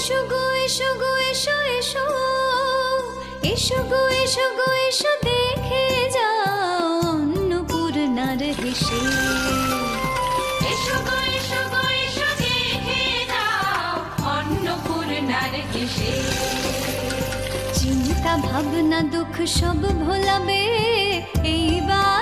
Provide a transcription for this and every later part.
এসো গো এসো গো এসো এসো। এসো গো এসো গো এসো দেখে যাও অন্নপূর্ণার হেসে। এসো গো এসো গো এসো দেখে যাও হেসে। চিন্তা ভাবনা দুঃখ সব ভোলাবে এইবার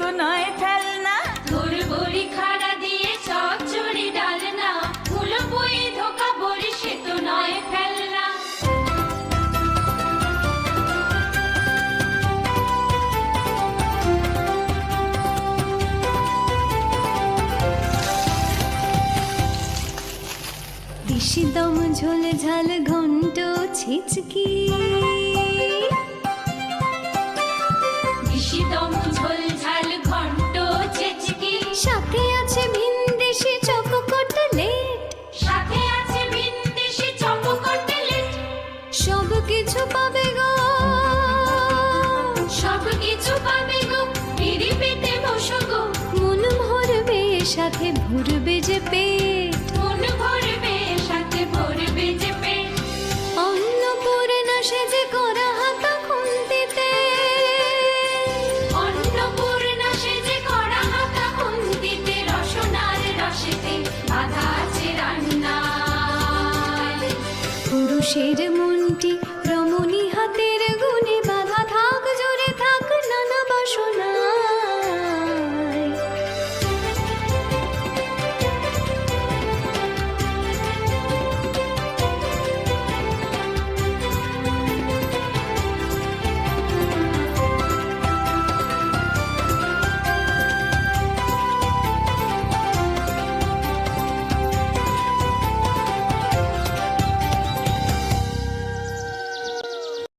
তো নয় ফেলনা তোর বড়ি খাড়া দিয়ে ডালনা। ফুলো বই ধোকা বড়ি সে তো নয় ফেলনা দিশি দম ঝোল ঝাল ঘন্ট ছিচকি। কিছু পাবে গো। সব কিছু পাবে গো পিড়ি পেতে বসো গো। মন ভরবে সাথে ভরবে যে পেট। মন ভরবে সাথে ভরবে যে পেট। অন্নপূর্ণা সেজে করা হাতা খুন্তিতে অন্নপূর্ণা সেজে করা হাতা খুন্তিতে রসনার রসেতে বাধা আছে রান্না পুরুষের মন